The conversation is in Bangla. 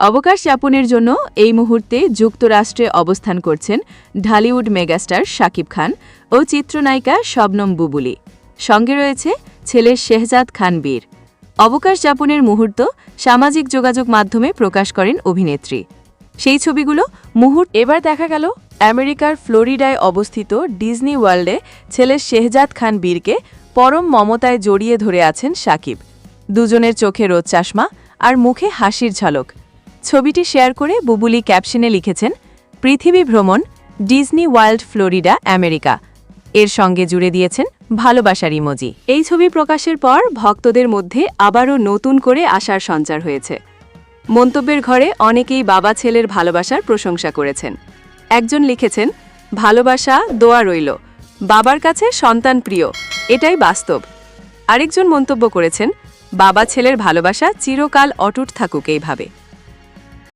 অবকাশ যাপনের জন্য এই মুহূর্তে যুক্তরাষ্ট্রে অবস্থান করছেন ঢালিউড মেগাস্টার শাকিব খান ও চিত্রনায়িকা শবনম বুবুলি। সঙ্গে রয়েছে ছেলে শেহজাদ খান বীর। অবকাশ যাপনের মুহূর্ত সামাজিক যোগাযোগ মাধ্যমে প্রকাশ করেন অভিনেত্রী। সেই ছবিগুলো মুহূর্ত এবার দেখা গেল আমেরিকার ফ্লোরিডায় অবস্থিত ডিজনি ওয়ার্ল্ডে ছেলে শেহজাদ খান বীরকে পরম মমতায় জড়িয়ে ধরে আছেন সাকিব দুজনের চোখে রোদ চাশমা আর মুখে হাসির ঝলক। ছবিটি শেয়ার করে বুবুলি ক্যাপশনে লিখেছেন, পৃথিবী ভ্রমণ, ডিজনি ওয়ার্ল্ড, ফ্লোরিডা, আমেরিকা। এর সঙ্গে জুড়ে দিয়েছেন, ভালোবাসার ইমোজি। এই ছবি প্রকাশের পর ভক্তদের মধ্যে আবারও নতুন করে আশার সঞ্চার হয়েছে। মন্তব্যের ঘরে অনেকেই বাবা ছেলের ভালোবাসার প্রশংসা করেছেন। একজন লিখেছেন, ভালোবাসা দোয়া রইল, বাবার কাছে সন্তান প্রিয়, এটাই বাস্তব। আরেকজন মন্তব্য করেছেন, বাবা ছেলের ভালোবাসা চিরকাল অটুট থাকুক এইভাবে।